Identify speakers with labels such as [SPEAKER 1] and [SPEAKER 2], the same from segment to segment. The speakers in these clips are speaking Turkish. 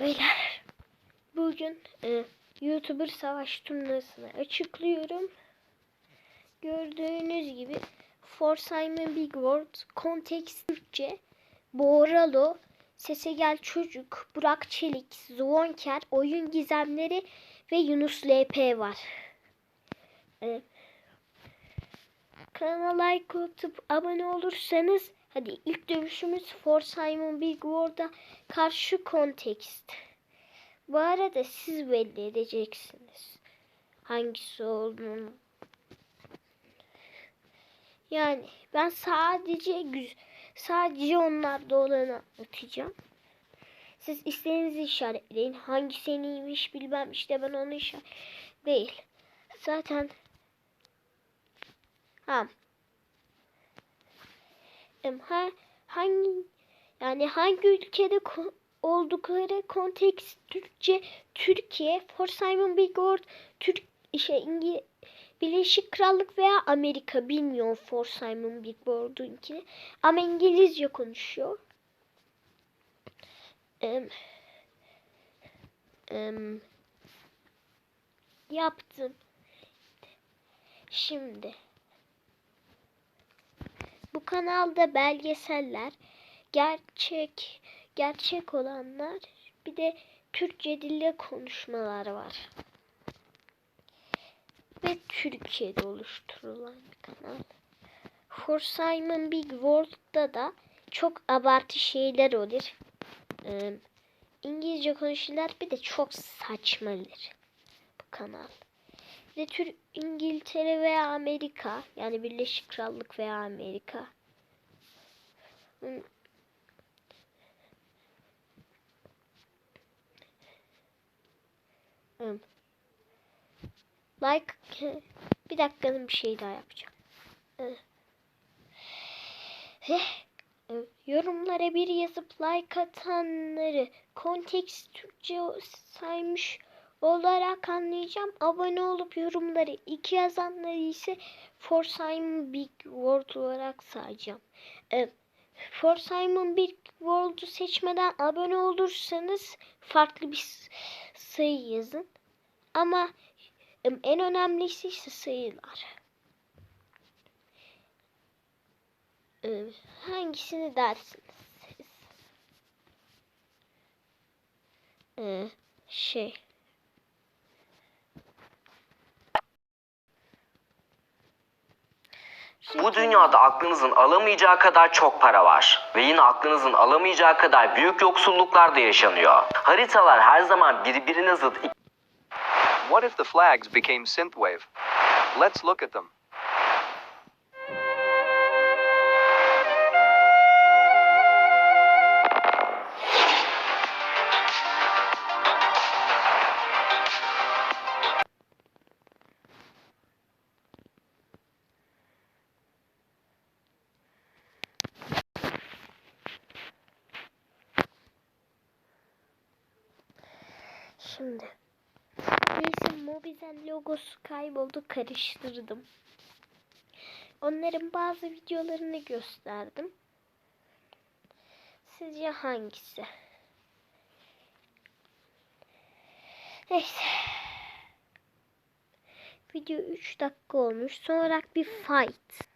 [SPEAKER 1] Beyler bugün e, YouTuber savaş turnuvasını açıklıyorum. Gördüğünüz gibi For Simon Big World, Context Türkçe, Boralo, Sese Gel Çocuk, Burak Çelik, Zvonker, Oyun Gizemleri ve Yunus LP var. E, kanala like atıp abone olursanız hadi ilk dövüşümüz For Simon Big World'a karşı Context. Bu arada siz belli edeceksiniz. Hangisi olduğunu. Yani ben sadece sadece onlarda olanı anlatacağım. Siz istediğinizi işaretleyin. Hangisi en iyiymiş bilmem işte ben onu işaret değil. Zaten ha Hangi yani hangi ülkede oldukları kontekst Türkçe Türkiye, For Simon Big World, Türk şey İngiliz Birleşik Krallık veya Amerika bilmiyorum For Simon Big World'unkini ama İngilizce konuşuyor. Em, em, yaptım. Şimdi bu kanalda belgeseller, gerçek gerçek olanlar, bir de Türkçe dille konuşmalar var. Ve Türkiye'de oluşturulan bir kanal. For Simon Big World'da da çok abartı şeyler olur. Ee, İngilizce konuşurlar bir de çok saçmalar bu kanal. Ve Tür İngiltere veya Amerika yani Birleşik Krallık veya Amerika Hmm. Like bir dakikanın bir şey daha yapacağım. Eh. Eh. Yorumlara bir yazıp like atanları kontekst Türkçe saymış olarak anlayacağım. Abone olup yorumları iki yazanları ise For Simon Big World olarak sayacağım. Evet. For Simon Big World'u seçmeden abone olursanız farklı bir sayı yazın. Ama em, en önemlisi ise sayılar. Em, Hangisini dersiniz? Ee, şey.
[SPEAKER 2] Bu dünyada aklınızın alamayacağı kadar çok para var. Ve yine aklınızın alamayacağı kadar büyük yoksulluklar da yaşanıyor. Haritalar her zaman birbirine zıt
[SPEAKER 3] What if the flags became synthwave? Let's look at them.
[SPEAKER 1] Şimdi. Neyse Mobizen logosu kayboldu karıştırdım. Onların bazı videolarını gösterdim. Sizce hangisi? Neyse. Video 3 dakika olmuş. Sonra bir fight.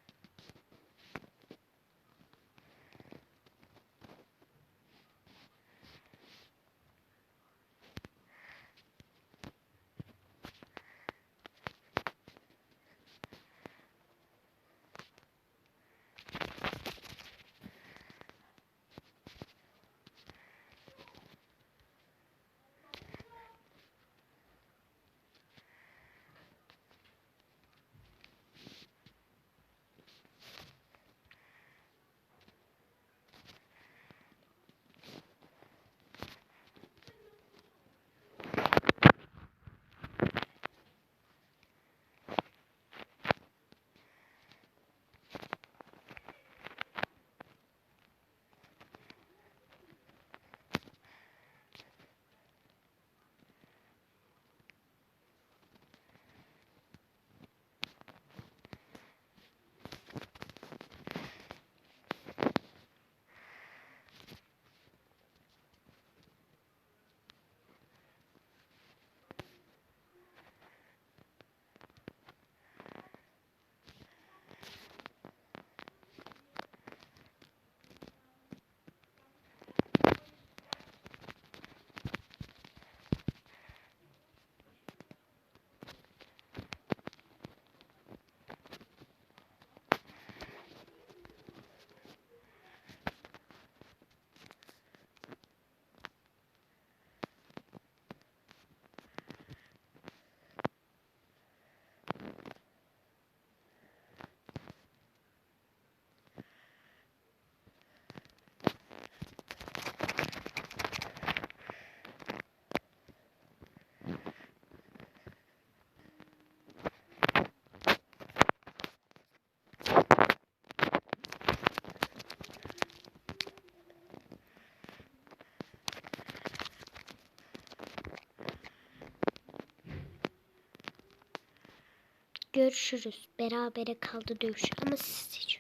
[SPEAKER 1] Görüşürüz. Berabere kaldı dövüş ama siz seçiyorsunuz.